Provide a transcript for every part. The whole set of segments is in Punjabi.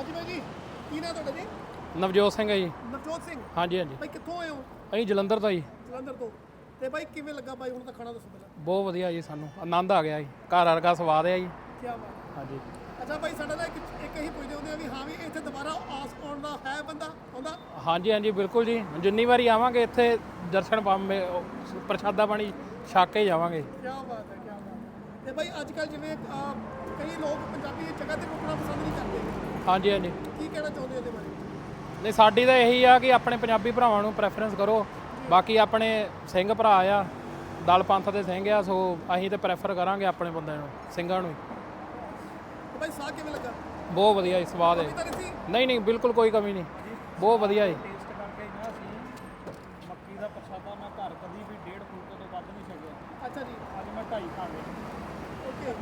ਹਾਂਜੀ ਬਾਈ ਜੀ ਕੀ ਨਾਂ ਤੁਹਾਡਾ ਜੀ? ਨਵਜੋਤ ਸਿੰਘ ਹੈ ਜੀ। ਨਵਜੋਤ ਸਿੰਘ? ਹਾਂਜੀ ਹਾਂਜੀ। ਬਾਈ ਕਿੱਥੋਂ ਆਏ ਹੋ? ਅਸੀਂ ਜਲੰਧਰ ਤੋਂ ਜੀ। ਜਲੰਧਰ ਤੋਂ। ਤੇ ਬਾਈ ਕਿਵੇਂ ਲੱਗਾ ਬਾਈ ਹੁਣ ਤਾਂ ਖਾਣਾ ਦੱਸੋ ਪਹਿਲਾਂ? ਬਹੁਤ ਵਧੀਆ ਜੀ ਸਾਨੂੰ। ਆਨੰਦ ਆ ਗਿਆ ਜੀ। ਘਰ ਵਰਗਾ ਸਵਾਦ ਹੈ ਜੀ। ਕੀ ਬਾਤ ਹਾਂਜੀ। ਅੱਛਾ ਬਾਈ ਸਾਡਾ ਨਾ ਇੱਕ ਇੱਕ ਹੀ ਪੁੱਛਦੇ ਹੁੰਦੇ ਆ ਵੀ ਹਾਂ ਵੀ ਇੱਥੇ ਦੁਬਾਰਾ ਆਸ ਆਉਣ ਦਾ ਹੈ ਬੰਦਾ? ਆਉਂਦਾ? ਹਾਂਜੀ ਹਾਂਜੀ ਬਿਲਕੁਲ ਜੀ। ਜਿੰਨੀ ਵਾਰੀ ਆਵਾਂਗੇ ਇੱਥੇ ਦਰਸ਼ਨ ਪਾਵੇਂ ਪ੍ਰਸ਼ਾਦਾ ਪਾਣੀ ਛੱਕ ਕੇ ਜਾਵਾਂਗੇ। ਕੀ ਬਾਤ ਹੈ ਕੀ ਬਾਤ ਹੈ। ਤੇ ਬਾਈ ਅੱਜ ਕੱਲ ਜਿਵੇਂ ਅਹ, ਕਈ ਲੋਕ ਪੰਜਾਬੀ ਜਗ੍ਹਾ ਤੇ ਰੁਕਣਾ ਪਸੰਦ ਨਹੀਂ ਕਰਦੇ। ਹਾਂਜੀ ਹਾਂਜੀ। ਕੀ ਕਹਿਣਾ ਚਾਹੁੰਦੇ ਹੋ ਇਹਦੇ ਬਾਰੇ? ਨਹੀਂ ਸਾਡੀ ਤਾਂ ਇਹੀ ਆ ਕਿ ਆਪਣੇ ਪੰਜਾਬੀ ਭਰਾਵਾਂ ਨੂੰ ਪ੍ਰੈਫਰੈਂਸ ਕਰੋ। ਬਾਕੀ ਆਪਣੇ ਸਿੰਘ ਭਰਾ ਆ ਦਲ ਪੰਥ ਦੇ ਸਿੰਘ ਆ ਸੋ ਅਸੀਂ ਤੇ ਪ੍ਰੈਫਰ ਕਰਾਂਗੇ ਆਪਣੇ ਬੰਦਿਆਂ ਨੂੰ ਸਿੰਘਾਂ ਨੂੰ। ਹੀ। ਤੇ ਬਾਈ ਸਾਹ ਕਿਵੇਂ ਲੱਗਾ? ਬਹੁਤ ਵਧੀਆ ਜੀ ਸਵਾਦ ਹੈ। ਤਾਂ ਨਹੀਂ ਸੀ? ਨਹੀਂ ਨਹੀਂ ਬਿਲਕੁਲ ਕੋਈ ਕਮੀ ਨਹੀਂ। ਬਹੁਤ ਵਧੀਆ ਜੀ ਟੇਸਟ ਕਰਕੇ ਨਾ ਅਸੀਂ ਮੱਕੀ ਦਾ ਪ੍ਰਸ਼ਾਦਾ ਮੈਂ ਘਰ ਕਦੀ ਵੀ ਡੇਢ ਫੁਲਕੇ ਤੋਂ ਵੱਧ ਨਹੀਂ ਛਕਿਆ ਅੱਛਾ ਜੀ ਅੱਜ ਮੈਂ ਢਾਈ ਖਾ ਲਿਆ ਓਕੇ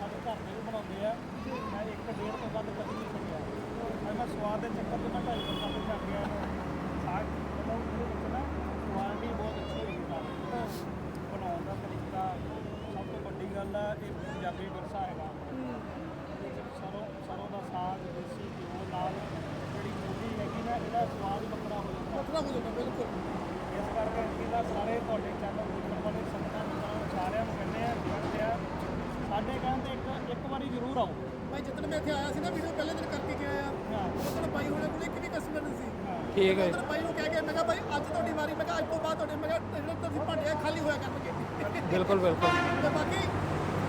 ਸਾਡੇ ਘਰ ਦੇ ਵੀ ਬਣਾਉਂਦੇ ਆ ਮੈਂ ਇੱਕ ਡੇਢ ਤੋਂ ਵੱਧ ਕਦੀ ਨਹੀਂ ਛਕਿਆ ਅੱਜ ਮੈਂ ਸਵਾਦ ਦੇ ਚੱਕਰ 'ਚ ਮੈਂ ਢਾਈ ਪ੍ਰਸ਼ਾਦੇ ਛਕ ਗਿਆ ਸਾਗ ਮਤਲਬ ਉਹਦੇ ਵਿੱਚ ਨਾ ਕੁਆਲਿਟੀ ਬਹੁਤ ਅੱਛੀ ਹੋਈ ਸਾਗ ਬਣਾਉਣ ਦਾ ਤਰੀਕਾ ਸਭ ਤੋਂ ਵੱਡੀ ਗੱਲ ਆ ਇਹ ਪੰਜਾਬੀ ਵਿਰਸਾ ਹੈਗਾ ਇਹਦੇ ਵਿੱਚ ਸਰੋਂ ਸਰੋਂ ਦਾ ਸਾਗ ਦੇਸੀ ਘਿਓ ਨਾਲ ਜਿਹੜੀ ਮੂਲੀ ਹੈਗੀ ਨਾ ਇਹਦਾ ਸਵਾਦ ਵੱਖਰਾ ਹੋ ਜਾਂਦਾ ਵੱਖਰਾ ਹੋ ਜਾਂਦਾ ਬਿਲਕੁਲ ਇਸ ਕਰਕੇ ਇਹਦਾ ਸਾਰੇ ਤੁਹਾਡੇ ਚੈਨਲ ਦੇਖਣ ਵਾਲੇ ਸੰਗਤਾਂ ਮਿੱਤਰਾਂ ਨੂੰ ਸਾਰਿਆਂ ਨੂੰ ਕਹਿੰਦੇ ਆ ਕਹਿੰਦੇ ਆ ਸਾਡੇ ਕਹਿੰਦੇ ਇੱਕ ਇੱਕ ਵਾਰੀ ਜ਼ਰੂਰ ਆਓ ਭਾਈ ਜਿੱਦਣ ਮੈਂ ਇੱਥੇ ਆਇਆ ਸੀ ਨਾ ਵੀਡੀਓ ਪਹਿਲੇ ਦਿਨ ਕਰਕੇ ਗਿਆ ਆ ਹਾਂ ਉਦੋਂ ਬਾਈ ਹੋਣੇ ਕੋਲ ਇੱਕ ਵੀ ਕਸਟਮਰ ਨਹੀਂ ਸੀ ਠੀਕ ਹੈ। ਜੀ। ਬਾਈ ਨੂੰ ਕਹਿ ਕੇ ਮੈਂ ਕਿਹਾ ਬਾਈ ਅੱਜ ਤੁਹਾਡੀ ਵਾਰੀ ਮੈਂ ਕਿਹਾ ਅੱਜ ਤੋਂ ਬਾਅਦ ਤੁਹਾਡੇ ਮੈਂ ਕਿਹਾ ਜਿਹੜੇ ਤੁਸੀਂ ਭਾਂਡੇ ਆ ਖਾਲੀ ਹੋਇਆ ਕਰਨਗੇ। ਬਿਲਕੁਲ ਬਿਲਕੁਲ। ਤੇ ਬਾਕੀ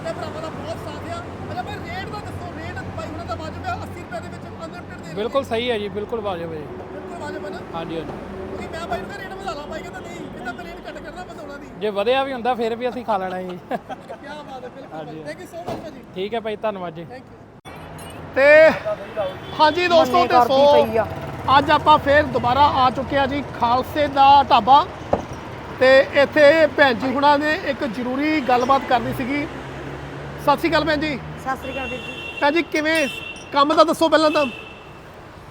ਤੇ ਭਰਾਵਾਂ ਦਾ ਬਹੁਤ ਸਾਥ ਆ। ਅੱਛਾ ਬਾਈ ਰੇਟ ਦਾ ਦੱਸੋ ਰੇਟ ਬਾਈ ਉਹਨਾਂ ਦਾ ਵਾਜਬ ਆ 80 ਰੁਪਏ ਦੇ ਵਿੱਚ ਅਨਲਿਮਿਟਡ ਦੇ ਬਿਲਕੁਲ ਸਹੀ ਹੈ ਜੀ ਬਿਲਕੁਲ ਵਾਜਬ ਹੈ ਜੀ। ਬਿਲਕੁਲ ਵਾਜਬ ਹੈ ਨਾ। ਹਾਂਜੀ ਹਾਂਜੀ। ਕਿਉਂਕਿ ਮੈਂ ਬਾਈ ਨੂੰ ਕਿਹਾ ਰੇਟ ਵਧਾ ਲਾ ਬਾਈ ਕਹਿੰਦਾ ਨਹੀਂ ਕਹਿੰਦਾ ਮੈਂ ਰੇਟ ਘੱਟ ਕਰਨਾ ਵਧਾਉਣਾ ਨਹੀਂ। ਜੇ ਵਧਿਆ ਵੀ ਹੁੰਦਾ ਫਿਰ ਵੀ ਅਸੀਂ ਖਾ ਲੈਣਾ ਜੀ। ਕੀ ਬਾਤ ਹੈ ਬਿਲਕੁਲ ਥੈਂਕ ਯੂ ਸੋ ਮਚ ਭਾਜੀ। ਠੀਕ ਹੈ ਭਾਈ ਧੰਨਵਾਦ ਜੀ। ਥੈਂਕ ਯੂ ਤੇ ਹਾਂਜੀ ਦੋਸਤੋ ਤੇ ਸੋ ਅੱਜ ਆਪਾਂ ਫੇਰ ਦੁਬਾਰਾ ਆ ਚੁੱਕੇ ਆ ਜੀ ਖਾਲਸੇ ਦਾ ਢਾਬਾ ਤੇ ਇੱਥੇ ਭੈਣ ਜੀ ਹੁਣਾਂ ਨੇ ਇੱਕ ਜ਼ਰੂਰੀ ਗੱਲਬਾਤ ਕਰਨੀ ਸੀਗੀ। ਸਤਿ ਸ਼੍ਰੀ ਅਕਾਲ ਭੈਣ ਜੀ। ਸਤਿ ਸ੍ਰੀ ਅਕਾਲ ਵੀਰ ਜੀ। ਭੈਣ ਜੀ ਕਿਵੇਂ ਕੰਮ ਦਾ ਦੱਸੋ ਪਹਿਲਾਂ ਤਾਂ।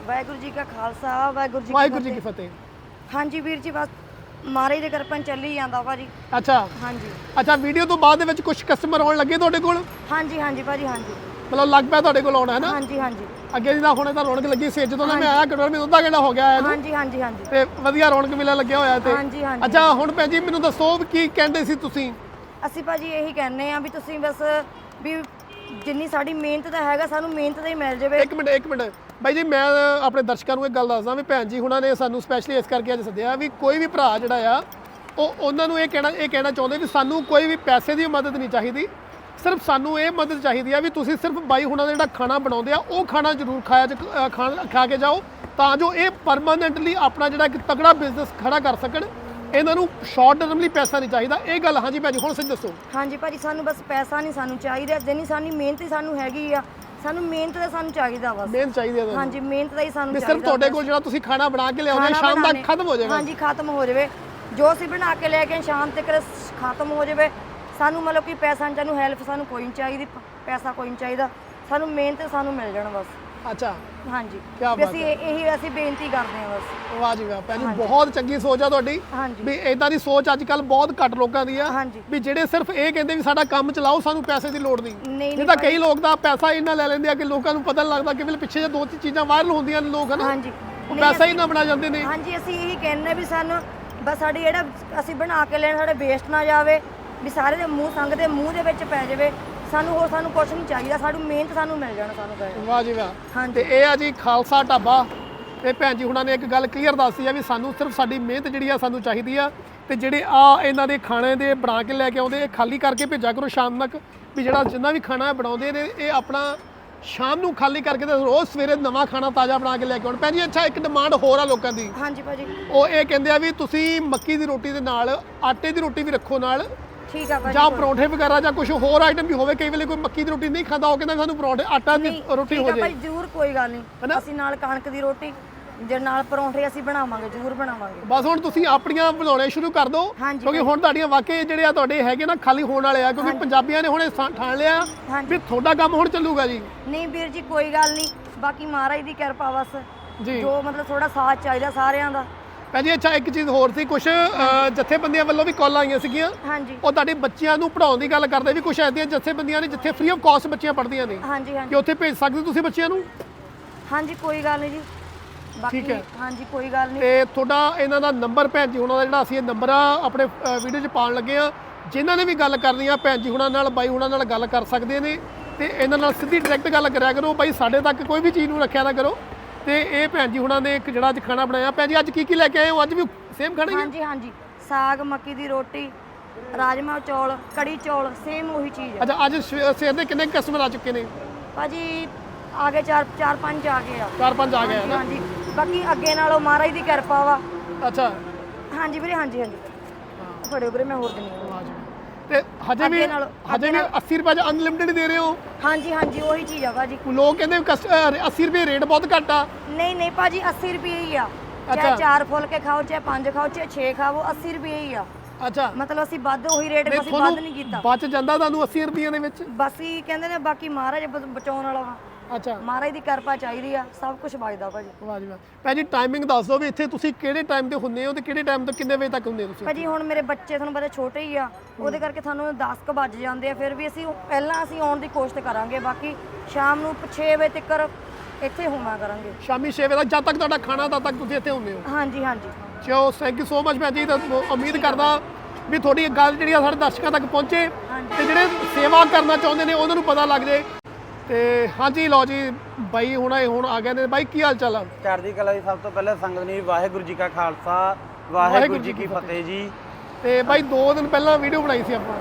ਵਾਹਿਗੁਰੂ ਜੀ ਕਾ ਖਾਲਸਾ ਵਾਹਿਗੁਰੂ ਜੀ ਵਾਹਿਗੁਰੂ ਜੀ ਕੀ ਫਤਿਹ। ਫਤਿਹ ਹਾਂਜੀ ਵੀਰ ਜੀ ਬਸ ਮਾਰੇ ਦੇ ਕਿਰਪਨ ਚੱਲੀ ਜਾਂਦਾ ਭਾਜੀ ਅੱਛਾ। ਹਾਂਜੀ। ਅੱਛਾ ਵੀਡੀਓ ਤੋਂ ਬਾਅਦ ਦੇ ਵਿੱਚ ਕੁਝ ਕਸਟਮਰ ਆਉਣ ਲੱਗੇ ਤੁਹਾਡੇ ਕੋਲ? ਹਾਂਜੀ ਹਾਂਜੀ ਭਾਜੀ ਹਾਂਜੀ। ਮਤਲਬ ਲੱਗ ਪਿਆ ਤੁਹਾਡੇ ਕੋਲ ਆਉਣਾ ਹੈ ਨਾ? ਹਾਂਜੀ ਹਾਂਜੀ। ਅੱਗੇ ਜਿੱਦਾਂ ਹੁਣੇ ਤਾਂ ਰੌਣਕ ਲੱਗੀ ਸੀ ਜਦੋਂ ਦਾ ਮੈਂ ਆਇਆ ਘੱਟ ਮੈਨੂੰ ਅੱਧਾ ਘੰਟਾ ਹੋ ਗਿਆ ਆਇਆ ਨੂੰ। ਹਾਂਜੀ ਹਾਂਜੀ ਹਾਂਜੀ। ਤੇ ਵਧੀਆ ਰੌਣਕ ਮੇਲਾ ਲੱਗਿਆ ਹੋਇਆ ਤੇ ਹਾਂਜੀ, ਹਾਂਜੀ। ਅੱਛਾ ਹੁਣ ਭੈਣ ਜੀ ਮੈਨੂੰ ਦੱਸੋ ਵੀ ਕੀ ਕਹਿੰਦੇ ਸੀ ਤੁਸੀਂ? ਅਸੀਂ ਭਾਜੀ ਇਹੀ ਕਹਿੰਨੇ ਆ ਵੀ ਤੁਸੀਂ ਬਸ ਵੀ ਜਿੰਨੀ ਸਾਡੀ ਮਿਹਨਤ ਦਾ ਹੈਗਾ ਸਾਨੂੰ ਮਿਹਨਤ ਦਾ ਹੀ ਮਿਲ ਜਾਵੇ। ਇੱਕ ਮਿੰਟ ਇੱਕ ਮਿੰਟ। ਬਾਈ ਜੀ ਮੈਂ ਆਪਣੇ ਦਰਸ਼ਕਾਂ ਨੂੰ ਇੱਕ ਗੱਲ ਦੱਸਦਾ ਵੀ ਭੈਣ ਜੀ ਹੁਣਾਂ ਨੇ ਸਾਨੂੰ ਸਪੈਸ਼ਲੀ ਇਸ ਕਰਕੇ ਅੱਜ ਸੱਦਿਆ ਵੀ ਕੋਈ ਵੀ ਭਰਾ ਜਿਹੜਾ ਆ ਉਹ ਉਹਨਾਂ ਨੂੰ ਇਹ ਕਹਿਣਾ ਇਹ ਕਹਿਣਾ ਚਾਹੁੰਦੇ ਵੀ ਸਾਨੂੰ ਕੋਈ ਵੀ ਪੈਸੇ ਦੀ ਮਦਦ ਨਹੀਂ ਚਾਹੀਦੀ। ਸਿਰਫ ਸਾਨੂੰ ਇਹ ਮਦਦ ਚਾਹੀਦੀ ਆ ਵੀ ਤੁਸੀਂ ਸਿਰਫ ਬਾਈ ਹੁਣਾਂ ਦਾ ਜਿਹੜਾ ਖਾਣਾ ਬਣਾਉਂਦੇ ਆ ਉਹ ਖਾਣਾ ਜ਼ਰੂਰ ਖਾਇਆ ਖਾ ਕੇ ਜਾਓ ਤਾਂ ਜੋ ਇਹ ਪਰਮਾਨੈਂਟਲੀ ਆਪਣਾ ਜਿਹੜਾ ਇੱਕ ਤਕੜਾ ਬਿਜ਼ਨਸ ਖੜਾ ਕਰ ਸਕਣ। ਇਹਨਾਂ ਨੂੰ ਸ਼ਾਰਟ ਟਰਮ ਲਈ ਪੈਸਾ ਨਹੀਂ ਚਾਹੀਦਾ। ਇਹ ਗੱਲ ਹਾਂਜੀ ਭੈਣ ਜੀ ਹੁਣ ਸੱਚ ਦੱਸੋ। ਹਾਂਜੀ ਭਾਜੀ ਸਾਨੂੰ ਬਸ ਪੈਸਾ ਨਹੀਂ ਸਾਨੂੰ ਚਾਹੀਦਾ। ਜਿੰਨੀ ਸਾਡੀ ਮਿਹਨਤ ਹੀ ਸਾਨੂੰ ਹੈਗੀ ਆ ਸਾਨੂੰ ਮਿਹਨਤ ਦਾ ਸਾਨੂੰ ਚਾਹੀਦਾ ਬਸ। ਮਿਹਨਤ ਚਾਹੀਦੀ ਹੈ ਹਾਂਜੀ ਮਿਹਨਤ ਦਾ ਹੀ ਸਾਨੂੰ ਚਾਹੀਦਾ ਸਿਰਫ ਤੁਹਾਡੇ। ਕੋਲ ਜਿਹੜਾ ਤੁਸੀਂ ਖਾਣਾ ਬਣਾ ਕੇ ਲਿਆਉਂਦੇ ਸ਼ਾਮ ਤੱਕ ਖਤਮ ਹੋ ਜਾਏਗਾ। ਹਾਂਜੀ ਖਤਮ ਹੋ ਜਾਵੇ। ਜੋ ਅਸੀਂ ਬਣਾ ਕੇ ਲੈ ਕੇ ਸ਼ਾਮ ਤੱਕ ਖਤਮ ਹੋ ਜਾਵੇ। ਸਾਨੂੰ ਮਤਲਬ ਕਿ ਪੈਸਾ ਨਹੀਂ ਸਾਨੂੰ ਹੈਲਪ ਸਾਨੂੰ ਕੋਈ ਨਹੀਂ ਚਾਹੀਦੀ ਪੈਸਾ ਕੋਈ ਨਹੀਂ ਚਾਹੀਦਾ। ਸਾਨੂੰ ਮਿਹਨਤ ਸਾਨੂੰ ਮਿਲ ਜਾਣ ਬਸ। ਅੱਛਾ। ਹਾਂਜੀ। ਕਿਆ ਵੀ ਬਾਤ ਅਸੀਂ ਇਹ- ਇਹੀ ਅਸੀਂ ਬੇਨਤੀ ਕਰਦੇ ਹਾਂ ਬਸ। ਵਾਹ ਜੀ ਵਾਹ। ਜੀ ਬਹੁਤ ਚੰਗੀ ਸੋਚ ਆ ਤੁਹਾਡੀ। ਵੀ ਇਦਾਂ ਦੀ ਸੋਚ ਅੱਜ ਕੱਲ ਬਹੁਤ ਘੱਟ ਲੋਕਾਂ ਦੀ ਆ। ਵੀ ਜਿਹੜੇ ਸਿਰਫ ਇਹ ਕਹਿੰਦੇ ਵੀ ਸਾਡਾ ਕੰਮ ਚਲਾਓ ਸਾਨੂੰ ਪੈਸੇ ਦੀ ਲੋੜ ਨਹੀਂ। ਤਾਂ ਕਈ ਲੋਕ ਤਾਂ ਪੈਸਾ ਇੰਨਾ ਲੈ ਲੈਂਦੇ ਆ ਕਿ ਲੋਕਾਂ ਨੂੰ ਪਤਾ ਲੱਗਦਾ ਕਿ ਵੇਲੇ ਪਿੱਛੇ ਜੇ ਦੋ ਤਿੰਨ ਚੀਜ਼ਾਂ ਵਾਇਰਲ ਹੁੰਦੀਆਂ ਨੇ ਲੋਕ ਹਨਾ? ਹਾਂਜੀ। ਉਹ ਪੈਸਾ ਹੀ ਨਾ ਬਣਾ ਜਾਂਦੇ ਨੇ। ਹਾਂਜੀ ਅਸੀਂ ਇਹੀ ਕਹਿੰਨੇ ਵੀ ਸਾਨੂੰ ਬਸ ਸਾਡੀ ਜਿਹੜਾ ਅਸੀਂ ਬਣਾ ਕੇ ਲੈਣ ਸਾਡੇ ਵੇਸਟ ਨਾ ਜਾਵੇ। ਵੀ ਸਾਰੇ ਦੇ ਮੂੰਹ ਸੰਗ ਦੇ ਮੂੰਹ ਦੇ ਵਿੱਚ ਪੈ ਜਾਵੇ ਸਾਨੂੰ ਹੋਰ ਸਾਨੂੰ ਕੁਝ ਨਹੀਂ ਚਾਹੀਦਾ ਸਾਡੀ ਮਿਹਨਤ ਸਾਨੂੰ ਮਿਲ ਜਾਣਾ ਸਾਨੂੰ ਪੈਸੇ ਵਾਹ ਜੀ ਵਾਹ। ਤੇ ਇਹ ਆ ਜੀ ਖਾਲਸਾ ਢਾਬਾ। ਤੇ ਭੈਣ ਜੀ ਹੁਣਾਂ ਨੇ ਇੱਕ ਗੱਲ ਕਲੀਅਰ ਦੱਸੀ ਆ ਵੀ ਸਾਨੂੰ ਸਿਰਫ ਸਾਡੀ ਮਿਹਨਤ ਜਿਹੜੀ ਆ ਸਾਨੂੰ ਚਾਹੀਦੀ ਆ ਤੇ ਜਿਹੜੇ ਆ ਇਹਨਾਂ ਦੇ ਖਾਣੇ ਦੇ ਬਣਾ ਕੇ ਲੈ ਕੇ ਆਉਂਦੇ ਇਹ ਖਾਲੀ ਕਰਕੇ ਭੇਜਿਆ ਕਰੋ ਸ਼ਾਮ ਤੱਕ ਵੀ ਜਿਹੜਾ ਜਿੰਨਾ ਵੀ ਖਾਣਾ ਬਣਾਉਂਦੇ ਨੇ ਇਹ ਆਪਣਾ ਸ਼ਾਮ ਨੂੰ ਖਾਲੀ ਕਰਕੇ ਤੇ ਰੋਜ਼ ਸਵੇਰੇ ਨਵਾਂ ਖਾਣਾ ਤਾਜ਼ਾ ਬਣਾ ਕੇ ਲੈ ਕੇ ਆਉਣ। ਭੈਣ ਜੀ ਅੱਛਾ ਇੱਕ ਡਿਮਾਂਡ ਹੋਰ ਆ ਲੋਕਾਂ ਦੀ। ਹਾਂਜੀ ਭਾਜੀ। ਉਹ ਇਹ ਕਹਿੰਦੇ ਆ ਵੀ ਤੁਸੀਂ ਮੱਕੀ ਦੀ ਰੋਟੀ ਦੇ ਨਾਲ ਆਟੇ ਦੀ ਰੋਟੀ ਵੀ ਰੱਖੋ ਨਾਲ ਠੀਕ ਆ ਭਾਜੀ ਜਾਂ ਪਰੌਂਠੇ ਵਗੈਰਾ ਜਾਂ ਕੁਝ ਹੋਰ ਆਈਟਮ ਵੀ ਹੋਵੇ ਕਈ ਵੇਲੇ ਕੋਈ ਮੱਕੀ ਦੀ ਰੋਟੀ ਨਹੀਂ ਖਾਂਦਾ ਉਹ ਕਹਿੰਦਾ ਸਾਨੂੰ ਪਰੌਂਠੇ ਆਟਾ ਦੀ ਰੋਟੀ ਠੀਕ ਹੋ ਆ ਜਾਏ। ਭਾਈ ਜ਼ਰੂਰ ਕੋਈ ਗੱਲ? ਨਹੀਂ। ਅਸੀਂ ਨਾਲ ਕਣਕ ਦੀ ਰੋਟੀ ਜੇ ਨਾਲ ਪਰੌਂਠੇ ਅਸੀਂ ਬਣਾਵਾਂਗੇ ਜ਼ਰੂਰ ਬਣਾਵਾਂਗੇ। ਬਸ ਹੁਣ ਤੁਸੀਂ ਆਪਣੀਆਂ ਬਣਾਉਣੇ ਸ਼ੁਰੂ ਕਰ ਦਿਓ ਕਿਉਂਕਿ ਹੁਣ ਤੁਹਾਡੀਆਂ ਵਾਕਈ ਜਿਹੜੇ ਆ ਤੁਹਾਡੇ ਹੈਗੇ ਨਾ ਖਾਲੀ ਹੋਣ ਵਾਲੇ ਆ ਕਿਉਂਕਿ ਪੰਜਾਬੀਆਂ ਨੇ ਹੁਣ ਇਹ ਠਾਣ ਲਿਆ ਵੀ ਤੁਹਾਡਾ ਕੰਮ ਹੁਣ ਚੱਲੂਗਾ ਜੀ। ਨਹੀਂ ਵੀਰ ਜੀ ਕੋਈ ਗੱਲ ਨਹੀਂ ਬਾਕੀ ਮਹਾਰਾਜ ਦੀ ਕਿਰਪਾ ਬਸ। ਜੋ। ਮਤਲਬ ਥੋੜਾ ਸਾਥ ਚਾਹੀਦਾ ਸਾਰਿਆਂ ਦਾ। ਭੈਣ ਜੀ ਅੱਛਾ ਇੱਕ ਚੀਜ਼ ਹੋਰ ਸੀ ਕੁਝ ਜਥੇਬੰਦੀਆਂ ਵੱਲੋਂ ਵੀ ਕਾਲਾਂ ਆਈਆਂ ਸੀਗੀਆਂ। ਹਾਂਜੀ। ਉਹ ਤੁਹਾਡੇ ਬੱਚਿਆਂ ਨੂੰ ਪੜਾਉਣ ਦੀ ਗੱਲ ਕਰਦੇ ਵੀ ਕੁਝ ਐਸੀਆਂ ਜਥੇਬੰਦੀਆਂ ਨੇ ਜਿੱਥੇ ਫ੍ਰੀ ਆਫ ਕਾਸਟ ਬੱਚੀਆਂ ਪੜ੍ਹਦੀਆਂ ਨੇ ਹਾਂਜੀ ਹਾਂਜੀ। ਕਿ ਉੱਥੇ ਭੇਜ ਸਕਦੇ ਤੁਸੀਂ ਬੱਚਿਆਂ ਨੂੰ? ਹਾਂਜੀ ਕੋਈ ਗੱਲ ਨਹੀਂ ਜੀ। ਠੀਕ ਹੈ। ਹਾਂਜੀ ਕੋਈ ਗੱਲ ਨਹੀਂ। ਤੇ ਤੁਹਾਡਾ ਇਹਨਾਂ ਦਾ ਨੰਬਰ ਭੈਣ ਜੀ ਹੁਣਾਂ ਦਾ ਜਿਹੜਾ ਅਸੀਂ ਇਹ ਨੰਬਰ ਆ ਆਪਣੇ ਵੀਡੀਓ 'ਚ ਪਾਉਣ ਲੱਗੇ ਆ। ਜਿਨ੍ਹਾਂ ਨੇ ਵੀ ਗੱਲ ਕਰਨੀ ਆ ਭੈਣ ਜੀ ਹੁਣਾਂ ਨਾਲ ਬਾਈ ਹੁਣਾਂ ਨਾਲ ਗੱਲ ਕਰ ਸਕਦੇ ਨੇ। ਤੇ ਇਹਨਾਂ ਨਾਲ ਸਿੱਧੀ ਡਾਇਰੈਕਟ ਗੱਲ ਕਰਿਆ ਕਰੋ ਬਾਈ ਸਾਡੇ ਤੱਕ ਕੋਈ ਵੀ ਚੀਜ਼ ਨੂੰ ਰੱਖਿਆ ਨਾ ਕਰੋ। ਤੇ ਇਹ ਭੈਣ ਜੀ ਹੁਣਾਂ ਨੇ ਇੱਕ ਜਿਹੜਾ ਅੱਜ ਖਾਣਾ ਬਣਾਇਆ। ਭੈਣ ਜੀ ਅੱਜ ਕੀ ਕੀ ਲੈ ਕੇ ਆਏ ਹੋ? ਅੱਜ ਵੀ ਸੇਮ ਖਾਣਾ ਹੀ ਹੈ ਹਾਂਜੀ ਹਾਂਜੀ। ਸਾਗ ਮੱਕੀ ਦੀ ਰੋਟੀ ਰਾਜਮਾ ਚੌਲ ਕੜੀ ਚੌਲ ਸੇਮ ਉਹੀ ਚੀਜ਼ ਹੈ ਅੱਛਾ ਅੱਜ ਸਵੇ- ਸਵੇਰ ਦੇ ਕਿੰਨੇ ਕਸਟਮਰ ਆ ਚੁੱਕੇ ਨੇ? ਭਾਜੀ ਆਗੇ ਚਾਰ ਚਾਰ ਪੰਜ ਆ ਗਏ ਆ। ਚਾਰ ਪੰਜ ਆ ਗਏ ਆ ਨਾ? ਹਾਂਜੀ। ਬਾਕੀ ਅੱਗੇ ਨਾਲੋਂ ਮਹਾਰਾਜ ਦੀ ਕਿਰਪਾ ਵਾ। ਅੱਛਾ। ਹਾਂਜੀ ਵੀਰੇ ਹਾਂਜੀ ਹਾਂਜੀ। ਫੜਿਓ ਵੀਰੇ ਮੈਂ ਹੋਰ ਦਿੰਦੀ ਹਾਂ। ਤੇ ਹਜੇ ਵੀ ਅੱਗੇ ਨਾਲੋਂ- ਹਜੇ ਵੀ 80 ਰੁਪਏ ਚ ਅਨਲਿਮਿਟਿਡ ਦੇ ਰਹੇ ਹੋ? ਹਾਂਜੀ ਹਾਂਜੀ ਉਹੀ ਚੀਜ਼ ਆ ਭਾਜੀ। ਲੋਕ ਕਹਿੰਦੇ ਵੀ ਕਸ- ਅਹ 80 ਰੁਪਏ ਰੇਟ ਬਹੁਤ ਘੱਟ ਆ। ਨਹੀਂ ਨਹੀਂ ਭਾਜੀ 80 ਰੁਪਏ ਹੀ ਆ। ਅੱਛਾ। ਚਾਹੇ ਚਾਰ ਫੁੱਲ ਕੇ ਖਾਓ ਚਾਹੇ ਪੰਜ ਖਾਓ ਚਾਹੇ 6 ਖਾਓ 80 ਰੁਪਏ ਹੀ ਆ। ਅੱਛਾ। ਮਤਲਬ ਅਸੀਂ ਵੱਧ ਉਹੀ ਰੇਟ ਨਹੀਂ ਅਸੀਂ ਵੱਧ ਨਹੀਂ ਕੀਤਾ। ਬਚ ਜਾਂਦਾ ਤੁਹਾਨੂੰ 80 ਰੁਪਏ ਦੇ ਵਿੱਚ? ਬਸ ਹੀ ਕਹਿੰਦੇ ਨੇ ਬਾਕੀ ਮਹਾਰਾਜ ਬ- ਬਚਾਉਣ ਵਾਲਾ ਵਾ। ਅੱਛਾ। ਮਹਾਰਾਜ ਦੀ ਕਿਰਪਾ ਚਾਹੀਦੀ ਆ ਸਭ ਕੁਝ ਬਚਦਾ ਭਾਜੀ। ਵਾਹ ਜੀ ਵਾਹ। ਭੈਣ ਜੀ ਟਾਈਮਿੰਗ ਦੱਸ ਦਿਓ ਵੀ ਇੱਥੇ ਤੁਸੀਂ ਕਿਹੜੇ ਟਾਈਮ ਤੇ ਹੁੰਦੇ ਹੋ ਤੇ ਕਿਹੜੇ ਟਾਈਮ ਤੋਂ ਕਿੰਨੇ ਵਜੇ ਤੱਕ ਹੁੰਦੇ ਹੋ ਤੁਸੀਂ? ਭਾਜੀ ਹੁਣ ਮੇਰੇ ਬੱਚੇ ਤੁਹਾਨੂੰ ਪਤਾ ਛੋਟੇ ਹੀ ਆ ਉਹਦੇ ਕਰਕੇ ਸਾਨੂੰ 10 ਕੁ ਵੱਜ ਜਾਂਦੇ ਆ ਫਿਰ ਵੀ ਅਸੀਂ ਪਹਿਲਾਂ ਅਸੀਂ ਆਉਣ ਦੀ ਕੋਸ਼ਿਸ਼ ਕਰਾਂਗੇ ਬਾਕੀ ਸ਼ਾਮ ਨੂੰ 6 ਵਜੇ ਤੱਕ ਇੱਥੇ ਹੋਣਾ ਕਰਾਂਗੇ। ਸ਼ਾਮੀ 6 ਵਜੇ ਤੱਕ ਜਦ ਤੱਕ ਤੁਹਾਡਾ ਖਾਣਾ ਤਦ ਤੱਕ ਤੁਸੀਂ ਇੱਥੇ ਹੁੰਦੇ ਹੋ। ਹਾਂਜੀ ਹਾਂਜੀ। ਚਲੋ ਥੈਂਕ ਯੂ ਸੋ ਮਚ ਭੈਣ ਜੀ ਤਾਂ ਮ- ਉਮੀਦ ਕਰਦਾ ਵੀ ਤੁਹਾਡੀ ਇਹ ਗੱਲ ਜਿਹੜੀ ਆ ਸਾਡੇ ਦਰਸ਼ਕਾਂ ਤੱਕ ਪਹੁੰਚੇ। ਤੇ ਜਿਹੜੇ ਸੇਵਾ ਕਰਨਾ ਚਾਹੁੰਦੇ ਨੇ ਉਹਨਾਂ ਨੂੰ ਪਤਾ ਲੱਗ ਜੇ ਤੇ ਹਾਂਜੀ ਲਓ ਜੀ ਬਾਈ ਹੁਣ ਇਹ ਹੁਣ ਆ ਗਏ ਨੇ। ਬਾਈ ਕੀ ਹਾਲ ਚਾਲ ਆ? ਚੜ੍ਹਦੀ ਕਲਾ ਦੀ ਸਭ ਤੋਂ ਪਹਿਲਾਂ ਸੰਗਤ ਨੇ ਵਾਹਿਗੁਰੂ ਜੀ ਕਾ ਖਾਲਸਾ ਵਾਹਿਗੁਰੂ ਜੀ ਕੀ ਫਤਿਹ ਜੀ। ਤੇ ਬਾਈ 2 ਦਿਨ ਪਹਿਲਾਂ ਵੀਡੀਓ ਬਣਾਈ ਸੀ ਆਪਾਂ।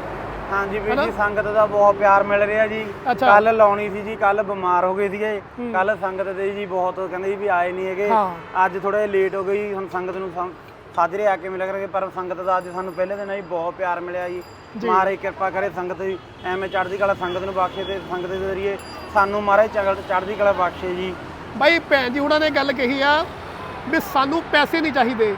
ਹਾਂਜੀ ਵੀਰ ਜੀ ਸੰਗਤ ਦਾ ਬਹੁਤ ਪਿਆਰ ਮਿਲ ਰਿਹਾ ਜੀ। ਕੱਲ ਲਾਉਣੀ ਸੀ ਜੀ ਕੱਲ ਬਿਮਾਰ ਹੋ ਗਏ ਸੀਗੇ। ਕੱਲ ਸੰਗਤ ਦੇ ਜੀ ਬਹੁਤ ਕਹਿੰਦੇ ਜੀ ਵੀ ਆਏ ਨਹੀਂ ਹੈਗੇ। ਅੱਜ ਥੋੜਾ ਜਿਹਾ ਲੇਟ ਹੋ ਗਈ ਹੁਣ ਸੰਗਤ ਨੂੰ ਸਾਜਰੇ ਆ ਕੇ ਮਿਲਿਆ ਕਰਾਂਗੇ ਪਰ ਸੰਗਤ ਦਾ ਅੱਜ ਸਾਨੂੰ ਪਹਿਲੇ ਦਿਨ ਹੀ ਬਹੁਤ ਪਿਆਰ ਮਿਲਿਆ ਜੀ। ਮਹਾਰਾਜ ਕਿਰਪਾ ਕਰੇ ਸੰਗਤ ਦੀ ਐਵੇਂ ਚੜ੍ਹਦੀ ਕਲਾ ਸੰਗਤ ਨੂੰ ਬਖਸ਼ੇ ਤੇ ਸੰਗਤ ਦੇ ਜ਼ਰੀਏ ਸਾਨੂੰ ਮਹਾਰਾਜ ਚੜ੍ਹ- ਚੜ੍ਹਦੀ ਕਲਾ ਬਖਸ਼ੇ ਜੀ। ਬਾਈ ਭੈਣ ਜੀ ਉਹਨਾਂ ਨੇ ਗੱਲ ਕਹੀ ਆ ਵੀ ਸਾਨੂੰ ਪੈਸੇ ਨਹੀਂ ਚਾਹੀਦੇ।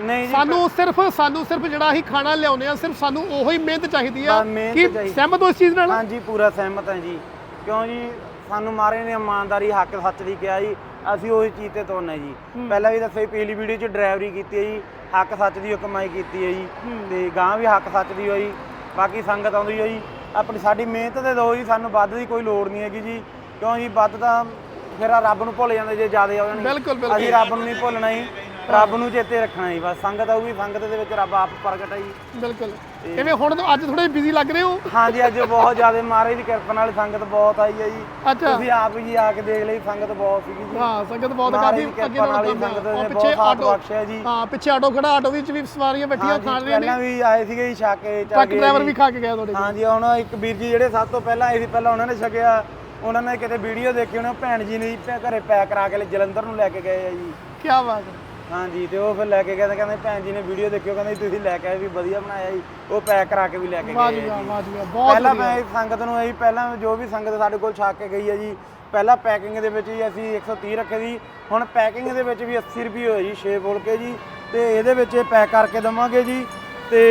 ਨਹੀਂ ਜੀ ਸਾਨੂੰ ਸਿਰਫ ਸਾਨੂੰ ਸਿਰਫ ਜਿਹੜਾ ਅਸੀਂ ਖਾਣਾ ਲਿਆਉਨੇ ਆ ਸਿਰਫ ਸਾਨੂੰ ਉਹੀ ਮਿਹਨਤ ਚਾਹੀਦੀ ਆ। ਕੀ। ਸਹਿਮਤ ਹੋ ਇਸ ਚੀਜ਼ ਨਾਲ? ਹਾਂਜੀ ਪੂਰਾ ਸਹਿਮਤ ਹਾਂ ਜੀ। ਕਿਉਂ ਜੀ? ਸਾਨੂੰ ਮਾਰੇ ਨੇ ਇਮਾਨਦਾਰੀ ਹੱਕ ਸੱਚ ਦੀ ਕਿਹਾ ਜੀ। ਅਸੀਂ ਉਹੀ ਚੀਜ਼ ਤੇ ਤੁਰਨਾ ਜੀ। ਪਹਿਲਾਂ ਵੀ ਦੱਸਿਆ ਪਿਛਲੀ ਵੀਡੀਓ 'ਚ ਡਰਾਈਵਰੀ ਕੀਤੀ ਹੈ ਜੀ ਹੱਕ ਸੱਚ ਦੀ ਕਮਾਈ ਕੀਤੀ ਹੈ ਜੀ। ਤੇ ਗਾਂ ਵੀ ਹੱਕ ਸੱਚ ਦੀ ਹੋਈ ਬਾਕੀ ਸੰਗਤ ਆਉਂਦੀ ਹੈ ਜੀ। ਆਪਣੀ ਸਾਡੀ ਮਿਹਨਤ ਦੇ ਦੋ ਜੀ ਸਾਨੂੰ ਵੱਧ ਦੀ ਕੋਈ ਲੋੜ ਨਹੀਂ ਹੈਗੀ ਜੀ। ਕਿਉਂ ਜੀ ਵੱਧ ਤਾਂ ਫਿਰ ਰੱਬ ਨੂੰ ਭੁੱਲ ਜਾਂਦੇ ਜੇ ਜ਼ਿਆਦਾ ਹੋ ਜਾਣੀ। ਬਿਲਕੁਲ, ਬਿਲਕੁਲ। ਅਸੀਂ ਰੱਬ ਨੂੰ ਨਹੀਂ ਭੁੱਲਣਾ ਜੀ। ਰੱਬ ਨੂੰ ਚੇਤੇ ਰੱਖਣਾ ਜੀ ਬਸ ਸੰਗਤ ਆਊਗੀ ਸੰਗਤ ਦੇ ਵਿੱਚ ਰੱਬ ਆਪ ਪ੍ਰਗਟ ਹੈ ਜੀ। ਬਿਲਕੁਲ। ਕਿਵੇਂ ਹੁਣ ਤਾਂ ਅੱਜ ਥੋੜੇ ਬਿਜ਼ੀ ਲੱਗ ਰਹੇ ਹੋ? ਹਾਂਜੀ ਅੱਜ ਬਹੁਤ ਜ਼ਿਆਦਾ ਮਹਾਰਾਜ ਦੀ ਕਿਰਪਾ ਨਾਲ ਸੰਗਤ ਬਹੁਤ ਆਈ ਹੈ ਜੀ। ਅੱਛਾ। ਤੁਸੀਂ ਆਪ ਜੀ ਆ ਕੇ ਦੇਖ ਲਈ ਸੰਗਤ ਬਹੁਤ ਸੀਗੀ ਜੀ। ਹਾਂ ਸੰਗਤ ਬਹੁਤ ਕਾਫੀ ਅੱਗੇ ਨਾਲ ਸੰਗਤ। ਨੇ ਪਿੱਛੇ ਆਟੋ ਬਖਸ਼ਿਆ ਜੀ। ਹਾਂ ਪਿੱਛੇ ਆਟੋ ਖੜਾ ਆਟੋ ਵਿੱਚ ਵੀ ਸਵਾਰੀਆਂ ਬੈਠੀਆਂ ਖਾਣ ਰਹੀਆਂ ਨੇ। ਪਹਿਲਾਂ ਵੀ ਆਏ ਸੀਗੇ ਜੀ ਛਾਕੇ ਟਰੱਕ ਡਰਾਈਵਰ ਵੀ ਖਾ ਕੇ ਗਿਆ ਤੁਹਾਡੇ। ਹਾਂਜੀ ਹੁਣ ਇੱਕ ਵੀਰ ਜੀ ਜਿਹੜੇ ਸਭ ਤੋਂ ਪਹਿਲਾਂ ਆਏ ਸੀ ਪਹਿਲਾਂ ਉਹਨਾਂ ਨੇ ਛਕਿਆ। ਉਹਨਾਂ ਨੇ ਕਿਤੇ ਵੀਡੀਓ ਦੇਖੀ ਉਹਨੇ ਭੈਣ ਜੀ ਨੇ ਘਰੇ ਪੈਕ ਕਰਾ ਕੇ ਜਲੰਧਰ ਨੂੰ ਲੈ ਕੇ ਗਏ ਆ ਜੀ। ਕੀ ਬਾਤ ਹੈ। ਹਾਂਜੀ ਤੇ ਉਹ ਫਿਰ ਲੈ ਕੇ ਤੇ ਕਹਿੰਦੇ ਭੈਣ ਜੀ ਨੇ ਵੀਡੀਓ ਦੇਖਿਓ ਕਹਿੰਦੇ ਤੁਸੀਂ ਲੈ ਕੇ ਆਏ ਵੀ ਵਧੀਆ ਬਣਾਇਆ ਜੀ। ਉਹ ਪੈਕ ਕਰਾ ਕੇ ਵੀ ਲੈ ਕੇ ਗਏ ਜੀ ਬਹੁਤ ਪਹਿਲਾਂ। ਮੈਂ ਇਸ ਸੰਗਤ ਨੂੰ ਇਹੀ ਪਹਿਲਾਂ ਜੋ ਵੀ ਸੰਗਤ ਸਾਡੇ ਕੋਲ ਛੱਕ ਕੇ ਗਈ ਹੈ ਜੀ ਪਹਿਲਾਂ ਪੈਕਿੰਗ ਦੇ ਵਿੱਚ ਹੀ ਅਸੀਂ 130 ਰੱਖੇ ਸੀ ਹੁਣ ਪੈਕਿੰਗ ਦੇ ਵਿੱਚ ਵੀ 80 ਰੁਪਏ ਹੋਏ ਜੀ 6 ਬੋਲ ਕੇ ਜੀ ਤੇ ਇਹਦੇ ਵਿੱਚ ਇਹ ਪੈਕ ਕਰਕੇ ਦਵਾਂਗੇ ਜੀ ਤੇ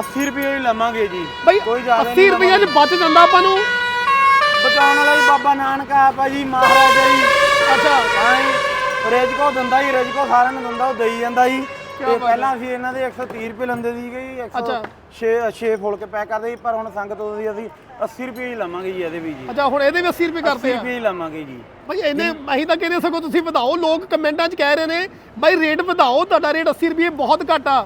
80 ਰੁਪਏ ਹੀ ਲਵਾਂਗੇ ਜੀ। ਬਈ ਕੋਈ ਜ਼ਿਆਦਾ 80 ਰੁਪਏ ਚ ਬਚ ਜਾਂਦਾ ਆਪਾਂ ਨੂੰ। ਬਚਾਉਣ ਵਾਲਾ ਹੀ ਬਾਬਾ ਨਾਨਕ ਆਪ ਆ ਜੀ ਮਹਾਰਾਜ ਜੀ। ਅੱਛਾ। ਹਾਂ ਜੀ। ਰੇਜਕੋ ਦਿੰਦਾ ਜੀ ਰੇਜਕੋ ਸਾਰਿਆਂ ਨੂੰ ਦਿੰਦਾ ਉਹ ਦੇਈ ਜਾਂਦਾ ਜੀ। ਤੇ ਪਹਿਲਾਂ ਅਸੀਂ ਇਹਨਾਂ ਦੇ 130 ਰੁਪਏ ਲੈਂਦੇ ਸੀਗੇ ਜੀ 106 6 ਫੁੱਲ ਕੇ ਪੈਕ ਕਰਦੇ ਸੀ ਪਰ ਹੁਣ ਸੰਗਤ ਤੋਂ ਅਸੀਂ 80 ਰੁਪਏ ਹੀ ਲਵਾਂਗੇ ਜੀ ਇਹਦੇ ਵੀ ਜੀ। ਅੱਛਾ ਹੁਣ ਇਹਦੇ ਵੀ 80 ਰੁਪਏ 80 ਕਰਦੇ ਆ? ਰੁਪਏ ਹੀ ਲਵਾਂਗੇ ਜੀ। ਭਾਈ ਇਹਨੇ ਅਸੀਂ ਤਾਂ ਕਹਿੰਦੇ ਸਗੋਂ ਤੁਸੀਂ ਵਧਾਓ ਲੋਕ ਕਮੈਂਟਾਂ 'ਚ ਕਹਿ ਰਹੇ ਨੇ ਭਾਈ ਰੇਟ ਵਧਾਓ ਤੁਹਾਡਾ ਰੇਟ 80 ਰੁਪਏ ਬਹੁਤ ਘੱਟ ਆ।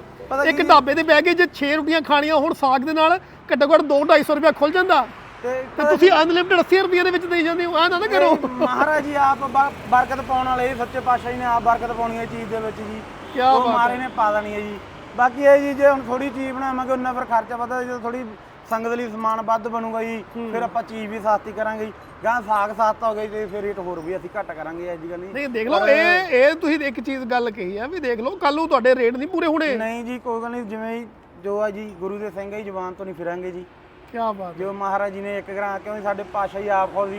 ਇੱਕ ਢਾਬੇ ਤੇ ਬਹਿ ਕੇ ਜੇ 6 ਰੋਟੀਆਂ ਖਾਣੀਆਂ ਹੁਣ ਸਾਗ ਦੇ ਨਾਲ ਘੱਟੋ ਘੱਟ 2 250 ਰੁਪਏ ਖੁੱਲ ਜਾਂਦਾ। ਤੇ ਤੁਸੀਂ ਅਨਲਿਮਿਟਡ 80 ਰੁਪਏ ਦੇ ਵਿੱਚ ਦੇਈ ਜਾਂਦੇ ਹੋ ਆ ਨਾ ਨਾ ਕਰੋ। ਮਹਾਰਾਜ ਜੀ ਆਪ ਬਰਕਤ ਪਾਉਣ ਵਾਲੇ ਸੱਚੇ ਪਾਤਸ਼ਾਹ ਜੀ ਨੇ ਆਪ ਬਰਕਤ ਪਾਉਣੀ ਹੈ ਚੀਜ਼ ਦੇ ਵਿੱਚ ਜੀ। ਬਾਤ ਮਾਰੇ ਨੇ ਪਾ ਦੇਣੀ ਹੈ ਜੀ। ਬਾਕੀ ਇਹ ਜੀ ਜੇ ਹੁਣ ਥੋੜੀ ਚੀਜ਼ ਬਣਾਵਾਂਗੇ ਉਹਨਾਂ ਫਿਰ ਖਰਚਾ ਵਧਦਾ ਜਦੋਂ ਥੋੜੀ ਸੰਗਤ ਲਈ ਸਮਾਨ ਵੱਧ ਬਣੂਗਾ ਜੀ ਫਿਰ ਆਪਾਂ ਚੀਜ਼ ਵੀ ਸਸਤੀ ਕਰਾਂਗੇ ਜੀ। ਗਾਂ ਸਾਗ ਸਸਤਾ ਹੋ ਗਿਆ ਜੀ ਤੇ ਫਿਰ ਰੇਟ ਹੋਰ ਵੀ ਅਸੀਂ ਘੱਟ ਕਰਾਂਗੇ ਐਜੀ ਗੱਲ ਨਹੀਂ। ਨਹੀਂ ਦੇਖ ਲਓ ਇਹ ਇਹ ਤੁਸੀਂ ਇੱਕ ਚੀਜ਼ ਗੱਲ ਕਹੀ ਆ ਵੀ ਦੇਖ ਲਓ ਕੱਲ ਨੂੰ ਤੁਹਾਡੇ ਰੇਟ ਨਹੀਂ ਪੂਰੇ ਹੋਣੇ। ਨਹੀਂ ਜੀ ਕੋਈ ਗੱਲ ਨਹੀਂ ਜਿਵੇਂ ਜੋ ਆ ਜੀ ਗੁਰੂ ਦੇ ਸਿੰਘ ਹੀ ਜ਼ੁਬਾਨ ਤੋਂ ਨਹੀਂ ਫਿਰਾਂਗੇ ਜੀ। ਕੀ ਬਾਤ ਜੋ ਮਹਾਰਾਜ ਜੀ ਨੇ ਇੱਕ ਗ੍ਰਾਂ ਕਿਉਂਕਿ ਸਾਡੇ ਪਾਤਸ਼ਾਹ ਜੀ ਆਪ ਖੁਦ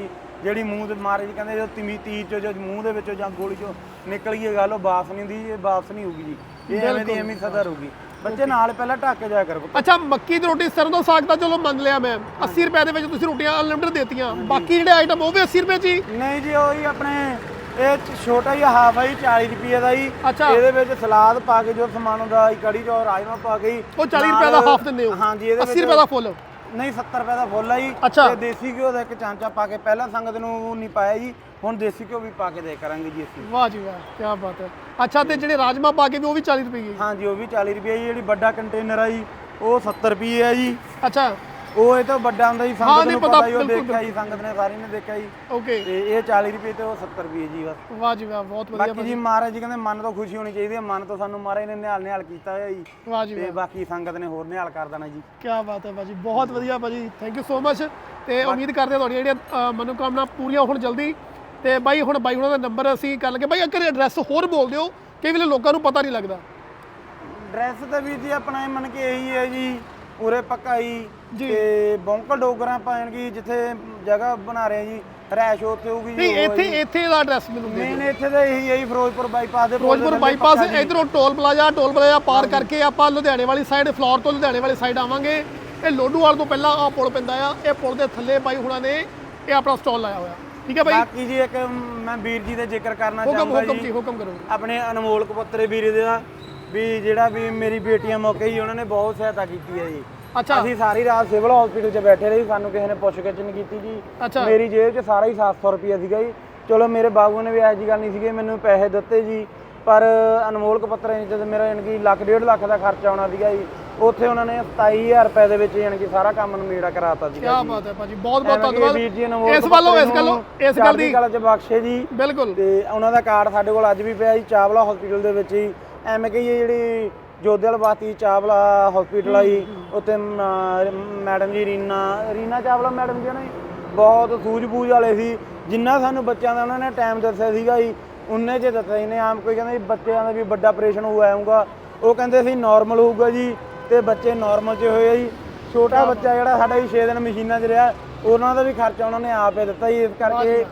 ਜਿਹੜੀ ਮੂੰਹ ਦੇ ਮਹਾਰਾਜ ਜੀ ਕਹਿੰਦੇ ਜੋ ਤਿਮੀ ਤੀਰ ਚੋਂ ਜੋ ਮੂੰਹ ਦੇ ਵਿੱਚੋਂ ਜਾਂ ਗੋਲੀ ਚੋਂ ਨਿਕਲ ਗਈ ਇਹ ਗੱਲ ਉਹ ਵਾਪਸ ਨਹੀਂ ਹੁੰਦੀ ਇਹ ਵਾਪਸ ਨਹੀਂ ਹੋਊਗੀ ਜੀ। ਇਹ ਐਵੇਂ ਦੀ ਐਵੇਂ ਸਦਾ ਰਹੂਗੀ। ਬੱਚੇ ਨਾਲ ਪਹਿਲਾਂ ਢੱਕ ਕੇ ਜਾਇਆ ਕਰੋ। ਅੱਛਾ ਮੱਕੀ ਦੀ ਰੋਟੀ ਸਰੋਂ ਦਾ ਸਾਗ ਤਾਂ ਚਲੋ ਮੰਨ ਲਿਆ ਮੈਂ। 80 ਰੁਪਏ ਦੇ ਵਿੱਚ ਤੁਸੀਂ ਰੋਟੀਆਂ ਅਨਲਿਮਿਟਡ ਦੇਤੀਆਂ। ਬਾਕੀ ਜਿਹੜੇ ਆਈਟਮ ਉਹ ਵੀ 80 ਰੁਪਏ ਹੀ? ਨਹੀਂ ਜੀ ਉਹੀ ਆਪਣੇ ਇਹ ਛੋਟਾ ਹੀ ਹਾਫ ਆ ਜੀ 40 ਰੁਪਏ ਦਾ ਜੀ। ਇਹਦੇ ਵਿੱਚ ਸਲਾਦ ਪਾ ਕੇ ਜੋ ਸਮਾਨ ਹੁੰਦਾ ਜੀ ਕੜੀ ਚੌਰ ਰਾਜਮਾ ਪਾ ਕੇ ਜੀ, ਉਹ 40 ਨਾਲ- ਰੁਪਏ ਦਾ ਹਾਫ ਦਿੰਦੇ ਹੋ। ਹਾਂਜੀ ਇਹਦੇ 80 ਰੁਪਏ ਦਾ ਫੁੱਲ ਨਹੀਂ 70 ਰੁਪਏ ਦਾ ਫੁੱਲ ਆ ਜੀ। ਅੱਛਾ। ਤੇ ਦੇਸੀ ਘਿਓ ਦਾ ਇੱਕ ਚਾਂਚਾ ਪਾ ਕੇ ਪਹਿਲਾਂ ਸੰਗਤ ਨੂੰ ਨਹੀਂ ਪਾਇਆ ਜੀ ਹੁਣ ਦੇਸੀ ਘਿਓ ਵੀ ਪਾ ਕੇ ਦੇ ਕਰਾਂਗੇ ਜੀ ਅਸੀਂ। ਵਾਹ ਜੀ ਵਾਹ ਕੀ ਬਾਤ ਹੈ। ਅੱਛਾ ਤੇ ਜਿਹੜੇ ਰਾਜਮਾ ਪਾ ਕੇ ਵੀ ਉਹ ਵੀ 40 ਰੁਪਏ ਦੀ ਹਾਂਜੀ ਉਹ ਵੀ 40 ਰੁਪਏ ਜੀ ਜਿਹੜੀ ਵੱਡਾ ਕੰਟੇਨਰ ਆ ਜੀ ਉਹ 70 ਰੁਪਏ ਆ ਜੀ। ਅੱਛਾ। ਉਹ ਇਹ ਤੋਂ ਵੱਡਾ ਹੁੰਦਾ ਜੀ ਹਾਂ, ਸੰਗਤ ਨਹੀਂ ਨੂੰ ਪਤਾ, ਪਤਾ ਜੀ ਉਹ ਬਿਲਕੁਲ, ਦੇਖਿਆ ਜੀ ਸੰਗਤ ਨੇ ਸਾਰੀ ਨੇ ਦੇਖਿਆ ਜੀ। ਓਕੇ। ਤੇ ਇਹ 40 ਰੁਪਏ ਤੇ ਉਹ 70 ਰੁਪਏ ਜੀ ਬਸ। ਵਾਹ ਜੀ ਵਾਹ ਬਹੁਤ ਵਧੀਆ ਬਾਕੀ ਜੀ ਮਹਾਰਾਜ ਜੀ ਕਹਿੰਦੇ ਮਨ ਤੋਂ ਖੁਸ਼ੀ ਹੋਣੀ ਚਾਹੀਦੀ ਹੈ ਮਨ ਤੋਂ ਸਾਨੂੰ ਮਹਾਰਾਜ ਨੇ ਨਿਹਾਲ ਨਿਹਾਲ ਕੀਤਾ ਹੋਇਆ ਜੀ। ਵਾਹ ਜੀ ਤੇ ਬਾਕੀ ਸੰਗਤ ਨੇ ਹੋਰ ਨਿਹਾਲ ਕਰ ਦੇਣਾ ਜੀ। ਕੀ ਬਾਤ ਹੈ ਭਾਜੀ ਬਹੁਤ ਵਧੀਆ ਭਾਜੀ ਥੈਂਕ ਯੂ ਸੋ ਮਚ ਤੇ ਉਮੀਦ ਕਰਦੇ ਹਾਂ ਤੁਹਾਡੀਆਂ ਜਿਹੜੀਆਂ ਅ, ਮਨੋਕਾਮਨਾ ਪੂਰੀਆਂ ਹੋਣ ਜਲਦੀ। ਤੇ ਬਾਈ ਹੁਣ ਬਾਈ ਉਹਨਾਂ ਦਾ ਨੰਬਰ ਅਸੀਂ ਕਰ ਲਗੇ ਬਾਈ ਅਗਰ ਐਡਰੈਸ ਹੋਰ ਬੋਲ ਦਿਓ ਕਈ ਵੇਲੇ ਲੋਕਾਂ ਨੂੰ ਪਤਾ ਨਹੀਂ ਲੱਗਦਾ। ਡਰੈਸ ਤਾਂ ਵੀਰ ਜੀ ਆਪਣਾ ਇਹ ਮੰਨ ਕੇ ਇਹੀ ਹੈ ਜੀ ਉਰੇ ਪੱਕਾਈ ਜੀ। ਤੇ ਬੌਂਕਲ ਡੋਗਰਾ ਪਾਣ ਕੀ ਜਿੱਥੇ ਜਗ੍ਹਾ ਬਣਾ ਰਹੇ ਜੀ ਰੈਸ਼ ਉੱਥੇ ਹੋਊਗੀ ਨਹੀਂ ਜੀ। ਇੱਥੇ ਇੱਥੇ ਦਾ ਐਡਰੈਸ ਦੇ ਮੇਨ ਇੱਥੇ ਤਾਂ ਇਹੀ ਹੈ ਜੀ ਫਿਰੋਜ਼ਪੁਰ ਬਾਈਪਾਸ ਦੇ ਫਿਰੋਜ਼ਪੁਰ ਬਾਈਪਾਸ। ਇਧਰੋਂ ਟੋਲ ਪਲਾਜ਼ਾ ਟੋਲ ਪਲਾਜ਼ਾ ਪਾਰ ਕਰਕੇ ਆਪਾਂ ਲੁਧਿਆਣੇ ਵਾਲੀ ਸਾਈਡ ਫਲੋਰ ਤੋਂ ਲੁਧਿਆਣੇ ਵਾਲੀ ਸਾਈਡ ਆਵਾਂਗੇ। ਇਹ ਲੋਡੂਵਾਲ ਤੋਂ ਪਹਿਲਾਂ ਆ ਪੁਲ ਪੈਂਦਾ ਆ ਇਹ ਪੁਲ ਦੇ ਥੱਲੇ ਬਾਈ ਹੁਣਾਂ ਨੇ ਇਹ ਆਪਣਾ ਸਟਾਲ ਲਾਇਆ ਹੋਇਆ। ਠੀਕ ਹੈ ਬਾਈ ਬਾਕੀ ਜੀ ਇੱਕ ਮੈਂ ਵੀਰ ਜੀ ਦਾ ਜ਼ਿਕਰ ਕਰਨਾ ਚਾਹੁੰਦਾ ਹੁਕਮ ਜੀ। ਜੀ ਹੁਕਮ ਕਰੋ ਆਪਣੇ ਅਨਮੋਲ ਕਪੱਤਰੇ ਵੀਰ ਦੇ ਦਾ ਵੀ ਜਿਹੜਾ ਵੀ ਮੇਰੀ ਬੇਟੀਆਂ ਮੌਕੇ ਹੀ ਉਹਨਾਂ ਨੇ ਬਹੁਤ ਸਹਾਇਤਾ ਕੀਤੀ ਹੈ ਜੀ। ਅੱਛਾ। ਅਸੀਂ ਸਾਰੀ ਰਾਤ ਸਿਵਲ ਹਸਪੀਟਲ 'ਚ ਬੈਠੇ ਰਹੇ ਸਾਨੂੰ ਕਿਸੇ ਨੇ ਪੁੱਛ ਗਿੱਛ ਨਹੀਂ ਕੀਤੀ ਜੀ। ਅੱਛਾ। ਮੇਰੀ ਜੇਬ 'ਚ ਸਾਰਾ ਹੀ 700 ਰੁਪਏ ਸੀਗਾ ਜੀ। ਚਲੋ ਮੇਰੇ ਬਾਬੂ ਨੇ ਵੀ ਇਹੋ ਜਿਹੀ ਗੱਲ ਨਹੀਂ ਸੀਗੀ ਮੈਨੂੰ ਪੈਸੇ ਦਿੱਤੇ ਜੀ। ਪਰ ਅਨਮੋਲ ਕਪੱਤਰੇ ਨੇ ਜਦੋਂ ਮੇਰਾ ਯਾਨੀ ਕਿ ਲੱਖ ਡੇਢ ਲੱਖ ਦਾ ਖਰਚਾ ਆਉਣਾ ਸੀਗਾ ਜੀ ਉੱਥੇ ਉਹਨਾਂ ਨੇ 27000 ਰੁਪਏ ਦੇ ਵਿੱਚ ਯਾਨੀ ਕਿ ਸਾਰਾ ਕੰਮ ਨਮੀੜਾ ਕਰਾਤਾ ਕੀ ਸੀਗਾ ਜੀ। ਬਾਤ ਹੈ ਭਾਜੀ ਬਹੁਤ ਬਹੁਤ ਐਵੇਂ ਕਿ ਵੀਰ ਜੀ ਧੰਨਵਾਦ ਅਨਮੋਲ ਇਸ ਵੱਲੋਂ ਇਸ ਕਪੱਤਰੇ ਗੱਲੋਂ ਨੂੰ ਇਸ ਗੱਲ ਦੀ ਕਲਾ 'ਚ ਬਖਸ਼ੇ ਜੀ। ਬਿਲਕੁਲ। ਤੇ ਉਹਨਾਂ ਦਾ ਕਾਰਡ ਸਾਡੇ ਕੋਲ ਅੱਜ ਵੀ ਪਿਆ ਜੀ ਚਾਵਲਾ ਹਸਪੀਟਲ ਦੇ ਵਿੱਚ ਹੀ ਐਵੇਂ ਕਿ ਇਹ ਜਿਹੜੀ ਜੋਧੇਵਾਲ ਬਾਤੀ ਚਾਵਲਾ ਹਸਪੀਟਲ ਆ ਜੀ ਉੱਥੇ ਮੈਡਮ ਜੀ ਰੀਨਾ ਰੀਨਾ ਚਾਵਲਾ ਮੈਡਮ ਜੀ ਨੇ ਬਹੁਤ ਸੂਝ-ਬੂਝ ਵਾਲੇ ਸੀ। ਜਿੰਨਾ ਸਾਨੂੰ ਬੱਚਿਆਂ ਦਾ ਉਹਨਾਂ ਨੇ ਟਾਈਮ ਦੱਸਿਆ ਸੀਗਾ ਜੀ ਉਨੇ ਚ ਦੱਸਿਆ ਜੀ ਨੇ ਆਮ ਕੋਈ ਕਹਿੰਦਾ ਜੀ ਬੱਚਿਆਂ ਦਾ ਵੀ ਵੱਡਾ ਆਪਰੇਸ਼ਨ ਹੋਊਗਾ ਉਹ ਕਹਿੰਦੇ ਸੀ ਨਾਰਮਲ ਹੋਊਗਾ ਜੀ ਤੇ ਬੱਚੇ ਨਾਰਮਲ ਚ ਹੋਏ ਆ ਜੀ। ਛੋਟਾ ਬੱਚਾ ਜਿਹੜਾ ਸਾਡਾ ਜੀ 6 ਦਿਨ ਮਸ਼ੀਨਾਂ 'ਚ ਰਿਹਾ ਉਹਨਾਂ ਦਾ ਵੀ ਖਰਚਾ ਉਹਨਾਂ ਨੇ ਆਪੇ ਦਿੱਤਾ ਜੀ। ਇਸ ਕਰਕੇ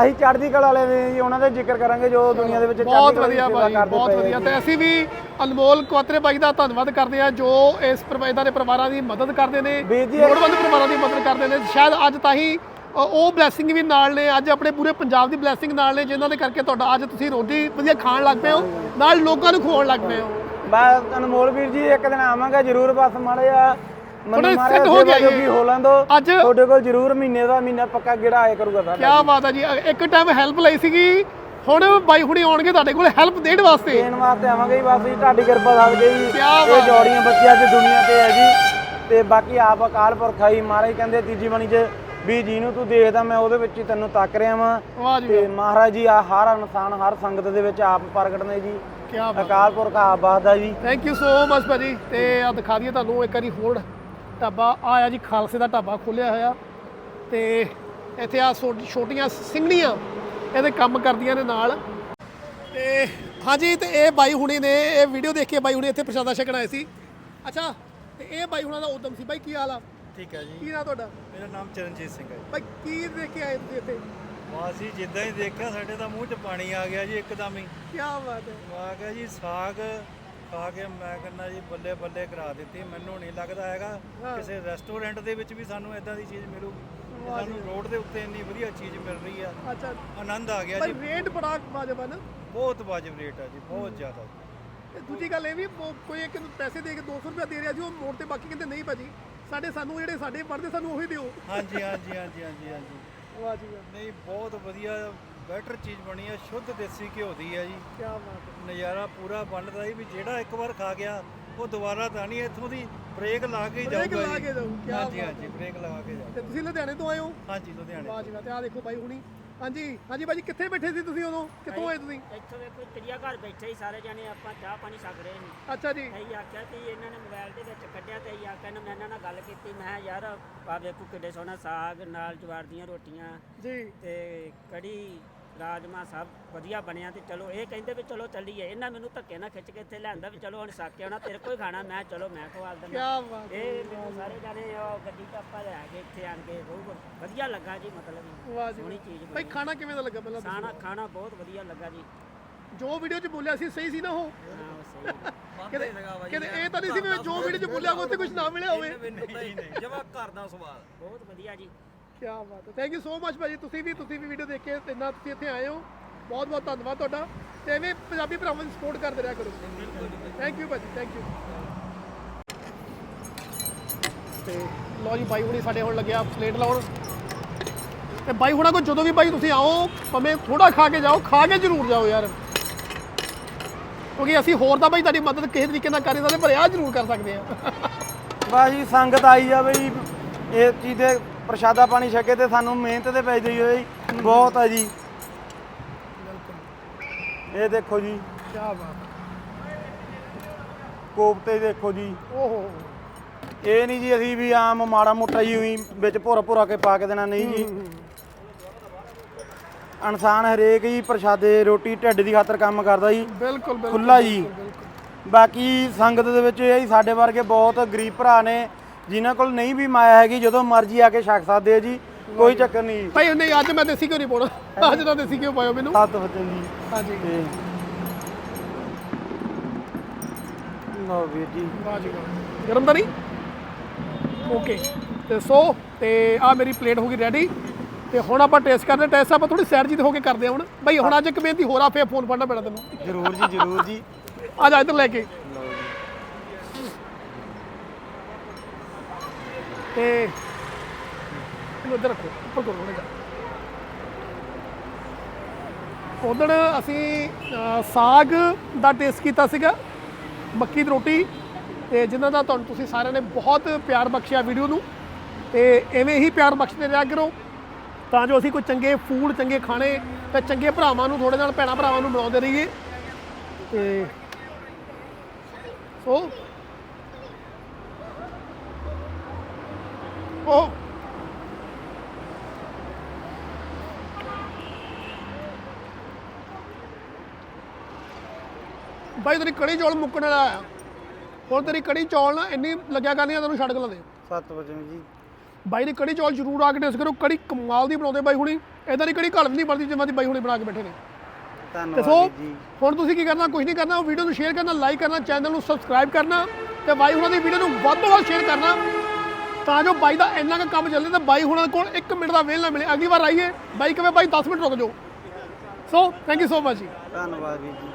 ਅਸੀਂ ਚੜ੍ਹਦੀ ਕਲਾ ਵਾਲੇ ਨੇ ਜੀ ਉਹਨਾਂ ਦਾ ਜ਼ਿਕਰ ਕਰਾਂਗੇ ਜੋ ਦੁਨੀਆ ਦੇ ਵਿੱਚ ਬਹੁਤ ਦੀ ਵਧੀਆ ਭਾਈ ਬਹੁਤ ਵਧੀਆ। ਤੇ ਅਸੀਂ ਵੀ ਅਨਮੋਲ ਕੁਆਤਰੇ ਬਾਈ ਦਾ ਧੰਨਵਾਦ ਕਰਦੇ ਆ ਜੋ ਇਸ ਪਰਿਵਾਰਾਂ ਦੇ ਪਰਿਵਾਰਾਂ ਦੀ ਮਦਦ ਕਰਦੇ ਨੇ ਲੋੜਵੰਦ ਪਰਿਵਾਰਾਂ ਦੀ ਮਦਦ ਕਰਦੇ ਨੇ। ਸ਼ਾਇਦ ਅੱਜ ਤਾਂ ਹੀ ਉਹ ਬਲੇਸਿੰਗ ਵੀ ਨਾਲ ਨੇ ਅੱਜ ਆਪਣੇ ਪੂਰੇ ਪੰਜਾਬ ਦੀ ਬਲੇਸਿੰਗ ਨਾਲ ਨੇ ਜਿਨ੍ਹਾਂ ਦੇ ਕਰਕੇ ਤੁਹਾਡਾ ਅੱਜ ਤੁਸੀਂ ਰੋਟੀ ਵਧੀਆ ਖਾਣ ਲੱਗ ਪਏ ਹੋ ਨਾਲ ਲੋਕਾਂ ਨੂੰ ਖਵਾਉਣ ਲੱਗ ਪਏ ਹੋ। ਬਸ ਅਨਮੋਲ ਵੀਰ ਜੀ ਇੱਕ ਦਿਨ ਆਵਾਂਗਾ ਜਰੂਰ ਬਸ ਮਾੜੇ ਆ ਮੈਨੂੰ ਮਾਰੇ set ਹੋ ਗਿਆ ਜੋ। ਵੀ ਹੋ ਲੈਂਦੋ ਅੱਜ- ਤੁਹਾਡੇ ਕੋਲ ਜਰੂਰ ਮਹੀਨੇ ਦਾ ਮਹੀਨਾ ਪੱਕਾ ਗੇੜਾ ਆਇਆ ਕਰੂਗਾ ਸਾਡਾ। ਕੀ ਬਾਤ ਹੈ ਜੀ। ਅ, ਇੱਕ ਟਾਈਮ ਹੈਲਪ ਲਈ ਸੀਗੀ। ਹੁਣ ਬਾਈ ਹੁਣੀ ਆਉਣਗੇ ਤੁਹਾਡੇ ਕੋਲ ਹੈਲਪ ਦੇਣ ਵਾਸਤੇ। ਦੇਣ ਵਾਸਤੇ ਆਵਾਂਗੇ ਜੀ ਬਸ ਜੀ ਤੁਹਾਡੀ ਕਿਰਪਾ ਸਕਦੇ ਜੀ। ਕਿਆ ਇਹ ਬਾਤ। ਜੋੜੀਆਂ ਬੱਚਿਆਂ ਅੱਜ ਦੁਨੀਆ ਤੇ ਹੈ ਜੀ। ਤੇ ਬਾਕੀ ਆਪ ਅਕਾਲ ਪੁਰਖ ਆਈ ਮਹਾਰਾਜ ਕਹਿੰਦੇ ਤੀਜੀ ਬਣੀ ਚ ਵੀ ਜਿਹਨੂੰ ਤੂੰ ਦੇਖਦਾ ਮੈਂ ਉਹਦੇ ਵਿੱਚ ਹੀ ਤੈਨੂੰ ਤੱਕ ਰਿਹਾ ਵਾਂ। ਵਾਹ ਜੀ ਤੇ ਮਹਾਰਾਜ ਜੀ ਆ ਹਰ ਇਨਸਾਨ ਹਰ ਸੰਗਤ ਦੇ ਵਿੱਚ ਆਪ ਪ੍ਰਗਟ ਨੇ ਜੀ। ਕੀ ਬਾਤ ਅਕਾਲ ਪੁਰਖ ਆਪ ਬਾਸਦਾ ਜੀ। ਥੈਂਕ ਯੂ ਸੋ ਮਚ ਭਾਜੀ। ਤੇ ਆ ਦਿਖਾ ਦਈਏ ਤੁਹਾਨੂੰ ਇੱਕ ਵਾਰੀ ਹੋਰ ਢਾਬਾ ਆ ਆ ਜੀ ਖਾਲਸੇ ਦਾ ਢਾਬਾ ਖੋਲਿਆ ਹੋਇਆ ਤੇ ਇੱਥੇ ਆ ਛੋਟੀਆਂ ਸਿੰਘਣੀਆਂ ਇਹਦੇ ਕੰਮ ਕਰਦੀਆਂ ਨੇ ਨਾਲ। ਤੇ ਹਾਂਜੀ ਤੇ ਇਹ ਬਾਈ ਹੁਣੀ ਨੇ ਇਹ ਵੀਡੀਓ ਦੇਖ ਕੇ ਬਾਈ ਹੁਣੀ ਇੱਥੇ ਪ੍ਰਸ਼ਾਦਾ ਛਕਣ ਆਏ ਸੀ। ਅੱਛਾ ਤੇ ਇਹ ਬਾਈ ਹੁਣਾਂ ਦਾ ਉਦਮ ਸੀ। ਬਾਈ ਕੀ ਹਾਲ ਆ? ਠੀਕ ਹੈ ਜੀ। ਕੀ ਨਾਂ ਤੁਹਾਡਾ? ਮੇਰਾ ਨਾਮ ਚਰਨਜੀਤ ਸਿੰਘ ਹੈ ਬਾਈ ਕੀ ਦੇਖ ਕੇ ਆਏ ਤੁਸੀਂ ਇੱਥੇ? ਵਾਹ ਅਸੀਂ ਜਿੱਦਾਂ ਹੀ ਦੇਖਿਆ ਸਾਡੇ ਤਾਂ ਮੂੰਹ 'ਚ ਪਾਣੀ ਆ ਗਿਆ ਜੀ ਇੱਕਦਮ ਹੀ। ਕੀ ਬਾਤ ਹੈ। ਕਿਹਾ ਜੀ ਸਾਗ ਖਾ ਕੇ ਮੈਂ ਕਹਿੰਦਾ ਜੀ ਬੱਲੇ ਬੱਲੇ ਕਰਾ ਦਿੱਤੀ। ਮੈਨੂੰ ਨਹੀਂ ਲੱਗਦਾ ਹੈਗਾ ਕਿਸੇ ਰੈਸਟੋਰੈਂਟ ਦੇ ਵਿੱਚ ਵੀ ਸਾਨੂੰ ਇਦਾਂ ਦੀ ਚੀਜ਼ ਮਿਲੂਗੀ ਸਾਨੂੰ ਰੋਡ ਦੇ ਉੱਤੇ ਇੰਨੀ ਵਧੀਆ ਚੀਜ਼ ਮਿਲ ਰਹੀ ਆ। ਅੱਛਾ। ਆਨੰਦ ਆ ਗਿਆ ਜੀ। ਰੇਟ ਬੜਾ ਵਾਜਬ ਆ ਨਾ। ਬਹੁਤ ਵਾਜਬ ਰੇਟ ਆ ਜੀ ਬਹੁਤ ਜ਼ਿਆਦਾ ਤੇ ਦੂਜੀ ਗੱਲ ਇਹ ਵੀ ਕੋਈ ਇੱਕ ਨੂੰ ਪੈਸੇ ਦੇ ਕੇ 200 ਰੁਪਏ ਦੇ ਰਿਹਾ ਸੀ ਉਹ ਮੋੜ ਤੇ ਬਾਕੀ ਕਹਿੰਦੇ ਨਹੀਂ ਭਾਜੀ। ਸਾਡੇ ਸਾਨੂੰ ਜਿਹੜੇ ਸਾਡੇ ਪੜਦੇ ਸਾਨੂੰ ਉਹੀ ਦਿਓ। ਹਾਂਜੀ ਹਾਂਜੀ ਹਾਂਜੀ ਹਾਂਜੀ ਹਾਂਜੀ। ਵਾਹ ਜੀ ਨਹੀਂ ਬਹੁਤ ਵਧੀਆ ਬੈਟਰ ਚੀਜ਼ ਬਣੀ ਆ ਸ਼ੁੱਧ ਦੇਸੀ ਘਿਓ ਦੀ ਆ ਜੀ। ਕੀ ਬਾਤ ਹੈ। ਨਜ਼ਾਰਾ ਪੂਰਾ ਬਣਦਾ ਜੀ ਵੀ ਜਿਹੜਾ ਇੱਕ ਵਾਰ ਖਾ ਗਿਆ ਉਹ ਦੁਬਾਰਾ ਤਾਂ ਨਹੀਂ ਇੱਥੋਂ ਦੀ ਬ੍ਰੇਕ ਲਾ ਕੇ ਹੀ ਬ੍ਰੇਕ ਜਾਊਗਾ ਲਾ ਕੇ ਜਾਊ, ਕਿਆ ਹਾਂਜੀ ਬਾਤ ਹਾਂਜੀ ਬ੍ਰੇਕ ਲਗਾ ਕੇ ਜਾਊ। ਤੇ ਤੁਸੀਂ ਲੁਧਿਆਣੇ ਤੋਂ ਆਏ ਹੋ? ਹਾਂਜੀ ਲੁਧਿਆਣੇ ਵਾਹ ਜੀ ਵਾਹ ਤੇ ਆ ਦੇਖੋ ਬਾਈ ਹੁਣੀ। ਹਾਂਜੀ ਹਾਂਜੀ ਬਾਈ ਕਿੱਥੇ ਬੈਠੇ ਸੀ ਤੁਸੀਂ ਉਦੋਂ? ਕਿੱਥੋਂ ਆਏ ਤੁਸੀਂ? ਇੱਥੋਂ ਵੇਖੋ ਚਿੜੀਆ ਘਰ ਬੈਠੇ ਹੀ ਸਾਰੇ ਜਣੇ ਆਪਾਂ ਚਾਹ ਪਾਣੀ ਛਕ ਰਹੇ ਸੀ। ਅੱਛਾ ਜੀ। ਅਸੀਂ ਆਖਿਆ ਕਿ ਇਹਨਾਂ ਨੇ ਮੋਬਾਈਲ ਦੇ ਵਿੱਚ ਕੱਢਿਆ ਤੇ ਅਸੀਂ ਆਖਿਆ ਨਾ ਮੈਂ ਇਹਨਾਂ ਨਾਲ ਗੱਲ ਕੀਤੀ। ਮੈਂ ਕਿਹਾ ਯਾਰ ਆ ਵੇਖੋ ਕਿੱਡੇ ਸੋਹਣਾ ਸਾਗ ਨਾਲ ਜਵਾਰ ਦੀਆਂ ਰੋਟੀਆਂ ਜੀ। ਤੇ ਕੜੀ ਰਾਜਮਾ ਸਭ ਵਧੀਆ ਬਣਿਆ ਤੇ ਚਲੋ ਇਹ ਕਹਿੰਦੇ ਵੀ ਚਲੋ ਚੱਲੀਏ। ਇਹਨਾਂ ਮੈਨੂੰ ਧੱਕੇ ਨਾਲ ਖਿੱਚ ਕੇ ਇੱਥੇ ਲਿਆਂਦਾ ਵੀ ਚਲੋ ਹੁਣ ਸੱਕ ਕੇ ਆਉਣਾ ਤੇਰੇ ਕੋਈ ਖਾਣਾ ਮੈਂ ਚਲੋ ਮੈਂ ਖਵਾ ਕੀ ਦਿੰਦਾ ਬਾਤ ਹੈ। ਇਹ ਮੈਨੂੰ ਸਾਰੇ ਜਾਣੇ ਉਹ ਗੱਡੀ 'ਚ ਆਪਾਂ ਲੈ ਕੇ ਇੱਥੇ ਆਣ ਕੇ ਬਹੁਤ ਵਧੀਆ ਲੱਗਾ ਜੀ ਮਤਲਬ ਵਾਹ ਜੀ ਸੋਹਣੀ। ਚੀਜ਼ ਬਾਈ ਬਣੀ। ਖਾਣਾ ਕਿਵੇਂ ਦਾ ਲੱਗਾ ਪਹਿਲਾਂ? ਖਾਣਾ ਖਾਣਾ ਬਹੁਤ ਵਧੀਆ ਲੱਗਾ ਜੀ। ਜੋ ਵੀਡੀਓ 'ਚ ਬੋਲਿਆ ਸੀ ਸਹੀ ਸੀ ਨਾ ਉਹ? ਹਾਂ ਉਹ ਸਹੀ ਕਿਤੇ ਕਿਤੇ ਇਹ ਤਾਂ ਨਹੀਂ ਸੀ ਵੀ ਜੋ ਵੀਡੀਓ 'ਚ ਬੋਲਿਆ ਉਹ ਤੇ ਕੁਝ ਨਾ ਮਿਲਿਆ ਹੋਵੇ। ਜਮਾ ਘਰ ਦਾ ਸਵਾਦ। ਬਹੁਤ ਵਧੀਆ ਜੀ। ਕੀ ਬਾਤ ਹੈ। ਥੈਂਕ ਯੂ ਸੋ ਮਚ ਭਾਜੀ। ਤੁਸੀਂ ਵੀ ਤੁਸੀਂ ਵੀ ਵੀਡੀਓ ਦੇਖ ਕੇ ਇੰਨਾ ਤੁਸੀਂ ਇੱਥੇ ਆਏ ਹੋ। ਬਹੁਤ ਬਹੁਤ ਧੰਨਵਾਦ ਤੁਹਾਡਾ। ਤੇ ਐਵੇਂ ਪੰਜਾਬੀ ਭਰਾਵਾਂ ਦੀ ਸਪੋਰਟ ਕਰਦੇ ਰਿਹਾ ਕਰੋ। ਥੈਂਕ ਯੂ ਭਾਜੀ ਥੈਂਕ ਯੂ ਤੇ ਲਓ ਜੀ, ਬਾਈ ਹੁਣੀ ਸਾਡੇ ਹੁਣ ਲੱਗਿਆ ਪਲੇਟ ਲਾਉਣ। ਤੇ ਬਾਈ ਹੁਣਾਂ ਕੋ ਜਦੋਂ ਵੀ ਬਾਈ ਤੁਸੀਂ ਆਓ, ਭਾਵੇਂ ਥੋੜਾ ਖਾ ਕੇ ਜਾਓ, ਖਾ ਕੇ ਜ਼ਰੂਰ ਜਾਓ ਯਾਰ। ਕਿਉਂਕਿ ਅਸੀਂ ਹੋਰ ਤਾਂ ਬਾਈ ਤੁਹਾਡੀ ਮਦਦ ਕਿਸੇ ਤਰੀਕੇ ਨਾਲ ਕਰ ਨਹੀਂ ਸਕਦੇ, ਪਰ ਆਹ ਜ਼ਰੂਰ ਕਰ ਸਕਦੇ ਆ ਬਸ ਜੀ, ਸੰਗਤ ਆਈ ਜਾਵੇ ਜੀ ਇਹ ਚੀਜ਼ ਦੇ ਪ੍ਰਸ਼ਾਦਾ ਪਾਣੀ ਛਕੇ ਤੇ ਸਾਨੂੰ ਮਿਹਨਤ ਤੇ ਪੈ ਜਾਈ ਹੋਈ ਬਹੁਤ ਆ ਜੀ। ਇਹ ਦੇਖੋ ਜੀ। ਕੀ ਬਾਤ ਕੋਫਤੇ ਦੇਖੋ ਜੀ। ਓਹੋ। ਇਹ ਨਹੀਂ ਜੀ ਅਸੀਂ ਵੀ ਆਮ ਮਾੜਾ ਮੋਟਾ ਜੀ ਉਹੀ ਵਿੱਚ ਭੁਰ ਭੁਰਾ ਕੇ ਪਾ ਕੇ ਦੇਣਾ ਨਹੀਂ ਜੀ। ਇਨਸਾਨ ਹਰੇਕ ਹੀ ਪ੍ਰਸ਼ਾਦੇ ਰੋਟੀ ਢਿੱਡ ਦੀ ਖਾਤਰ ਕੰਮ ਕਰਦਾ ਜੀ। ਬਿਲਕੁਲ ਬਿਲਕੁਲ ਖੁੱਲਾ ਜੀ। ਬਾਕੀ ਸੰਗਤ ਦੇ ਵਿੱਚ ਇਹ ਜੀ ਸਾਡੇ ਵਰਗੇ ਬਹੁਤ ਗਰੀਬ ਭਰਾ ਨੇ। ਜਿਨ੍ਹਾਂ ਕੋਲ ਨਹੀਂ ਵੀ ਮਾਇਆ ਹੈਗੀ ਜਦੋਂ ਮਰਜ਼ੀ ਆ ਕੇ ਛਕ ਸਕਦੇ ਆ ਜੀ ਕੋਈ ਚੱਕਰ ਨਹੀਂ। ਭਾਈ ਨਹੀਂ ਅੱਜ ਮੈਂ ਦੇਸੀ ਕਿਉਂ ਨਹੀਂ ਪਾਉਣਾ। ਅੱਜ ਤਾਂ ਦੇਸੀ ਕਿਉਂ ਪਾਇਓ ਮੈਨੂੰ। ਸੱਤ ਵਜੇ ਜੀ। ਹਾਂਜੀ। ਤੇ ਲਓ ਵੀਰ ਜੀ। ਗਰਮ ਤਾਂ ਨਹੀਂ? ਓਕੇ। ਤੇ ਸੋ ਤੇ ਆ ਮੇਰੀ ਪਲੇਟ ਹੋ ਗਈ ਰੈਡੀ ਤੇ ਹੁਣ ਆਪਾਂ ਟੇਸਟ ਕਰਦੇ ਟੇਸਟ ਆਪਾਂ ਥੋੜੀ ਸਾਈਡ ਜੀ ਤੇ ਹੋ ਕੇ ਕਰਦੇ ਹਾਂ ਹੁਣ। ਭਾਈ ਹੁਣ ਅੱਜ ਇੱਕ ਬੇਨਤੀ ਹੋਰ ਆ ਫੇਰ ਫੋਨ ਫੜਨਾ ਪੈਣਾ ਤੈਨੂੰ। ਜ਼ਰੂਰ ਜੀ ਜ਼ਰੂਰ ਜੀ। ਆ ਜਾ ਇੱਧਰ ਲੈ ਕੇ ਲਓ ਜੀ ਤੇ ਇਹਨੂੰ ਇੱਧਰ ਰੱਖੋ, ਉੱਪਰ ਕਰੋ ਥੋੜ੍ਹਾ ਜਿਹਾ। ਉਦੋਂ ਅਸੀਂ ਸਾਗ ਦਾ ਟੇਸਟ ਕੀਤਾ ਸੀਗਾ, ਮੱਕੀ ਦੀ ਰੋਟੀ, ਤੇ ਜਿਨ੍ਹਾਂ ਦਾ ਤੁਹਾਨੂੰ ਤੁਸੀਂ ਸਾਰਿਆਂ ਨੇ ਬਹੁਤ ਪਿਆਰ ਬਖਸ਼ਿਆ ਵੀਡੀਓ ਨੂੰ, ਤੇ ਐਵੇਂ ਹੀ ਪਿਆਰ ਬਖਸ਼ਦੇ ਰਿਹਾ ਕਰੋ। ਤਾਂ ਜੋ ਅਸੀਂ ਕੋਈ ਚੰਗੇ ਫੂਡ ਚੰਗੇ ਖਾਣੇ ਤੇ ਚੰਗੇ ਭਰਾਵਾਂ ਨੂੰ ਥੋੜੇ ਨਾਲ ਭੈਣਾਂ ਭਰਾਵਾਂ ਨੂੰ ਬਣਾਉਂਦੇ ਰਹੀਏ। ਤੇ ਸੋ ਉਹ ਬਾਈ ਤੇਰੀ ਕੜੀ ਚੌਲ ਮੁੱਕਣ ਵਾਲਾ ਆ। ਹੁਣ ਤੇਰੀ ਕੜੀ ਚੌਲ ਨਾ ਇੰਨੀ ਲੱਗਿਆ ਕਰਨੀ ਆ ਤੈਨੂੰ ਛੱਡ ਕੇ ਲਾਉਂਦੇ ਸੱਤ ਵਜੇ ਜੀ। ਬਾਈ ਦੀ ਕੜੀ ਚੌਲ ਜ਼ਰੂਰ ਆ ਕੇ ਟੇਸਟ ਕਰੋ। ਕੜੀ ਕਮਾਲ ਦੀ ਬਣਾਉਂਦੇ ਬਾਈ ਹੁਣੀ। ਇਦਾਂ ਦੀ ਕੜੀ ਘਰ ਵੀ ਨਹੀਂ ਬਣਦੀ ਜਿਵੇਂ ਦੀ ਬਾਈ ਹੁਣੀ ਬਣਾ ਕੇ ਬੈਠੇ ਨੇ। ਧੰਨਵਾਦ ਜੀ ਹੁਣ ਤੁਸੀਂ ਕੀ ਕਰਨਾ ਕੁਝ ਨਹੀਂ ਕਰਨਾ ਉਹ ਵੀਡੀਓ ਨੂੰ ਸ਼ੇਅਰ ਕਰਨਾ ਲਾਈਕ ਕਰਨਾ ਚੈਨਲ ਨੂੰ ਸਬਸਕ੍ਰਾਈਬ ਕਰਨਾ ਤੇ ਬਾਈ ਹੁਣਾਂ ਦੀ ਵੀਡੀਓ ਨੂੰ ਵੱਧ ਤੋਂ ਵੱਧ ਸ਼ੇਅਰ ਕਰਨਾ। ਤਾਂ ਜੋ ਬਾਈ ਦਾ ਇੰਨਾ ਕੁ ਕੰਮ ਚੱਲੇ ਤਾਂ ਬਾਈ ਹੁਣਾਂ ਕੋਲ 1 ਮਿੰਟ ਦਾ ਵੇਲ ਨਾ ਮਿਲੇ। ਅਗਲੀ ਵਾਰ ਆਈਏ। ਬਾਈ ਕਵੇ ਬਾਈ? 10 ਮਿੰਟ ਰੁਕ ਜਾਓ। So thank you so much ਜੀ। ਧੰਨਵਾਦ ਵੀਰ ਜੀ।